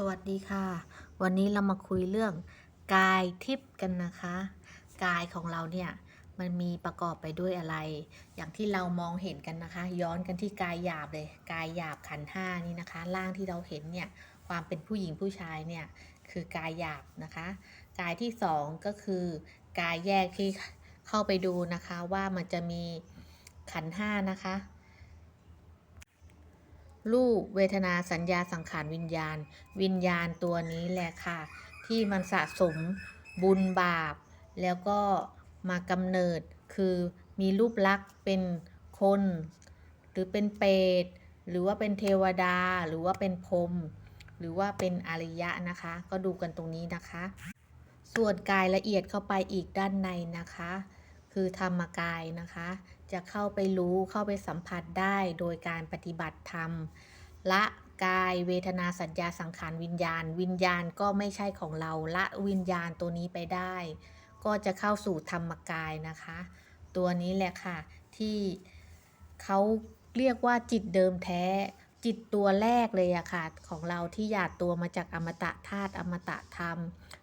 สวัสดีค่ะ วันนี้เรามาคุยเรื่องกายทิพย์กันนะคะ กายของเราเนี่ยมันมีประกอบไปด้วยอะไร อย่างที่เรามองเห็นกันนะคะ ย้อนกันที่กายหยาบเลย กายหยาบขันห้านี่นะคะร่างที่เราเห็นเนี่ยความเป็นผู้หญิงผู้ชายเนี่ยคือกายหยาบนะคะ กายที่สองก็คือกายแยกที่เข้าไปดูนะคะว่ามันจะมีขันห้านะคะ รูปเวทนาสัญญาสังขารวิญญาณ วิญญาณตัวนี้แหละค่ะ ที่มันสะสมบุญบาป แล้วก็มากำเนิดคือมีรูปลักษณ์เป็นคน หรือเป็นเปรตหรือว่าเป็นเทวดา หรือว่าเป็นพรมหรือว่าเป็นอริยะนะคะ ก็ดูกันตรงนี้นะคะ ส่วนกายละเอียดเข้าไปอีกด้านในนะคะ คือธรรมกายนะคะ จะเข้าไปรู้เข้าไปสัมผัสได้โดยการปฏิบัติธรรม ละกายเวทนาสัญญาสังขารวิญญาณ วิญญาณก็ไม่ใช่ของเราละวิญญาณตัวนี้ไปได้ ก็จะเข้าสู่ธรรมกายนะคะ ตัวนี้แหละค่ะ ที่เขาเรียกว่าจิตเดิมแท้ จิตตัวแรกเลยอะค่ะ ของเราที่หยาดตัวมาจากอมตะธาตุอมตะธรรม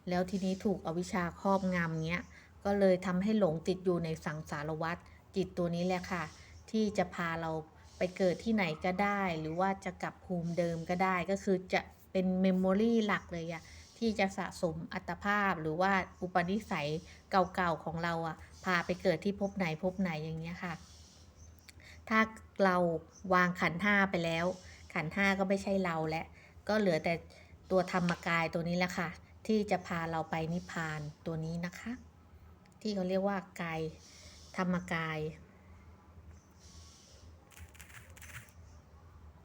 แล้วทีนี้ถูกอวิชชาครอบงำเนี้ย ก็เลยทำให้หลงติดอยู่ในสังสารวัฏจิตตัวนี้แหละค่ะ ที่จะพาเราไปเกิดที่ไหนก็ได้ หรือว่าจะกลับภูมิเดิมก็ได้ ก็คือจะเป็นเมมโมรีหลักเลยอะที่จะสะสมอัตภาพหรือว่าอุปนิสัยเก่าๆของเราอะพาไปเกิดที่ภพไหนภพไหนอย่างเงี้ยค่ะ ถ้าเราวางขันห้าไปแล้ว ขันห้าก็ไม่ใช่เราแล้วก็เหลือแต่ตัวธรรมกายตัวนี้แหละค่ะ ที่จะพาเราไปนิพพานตัวนี้นะคะ ที่เขาเรียกว่ากายธรรมกาย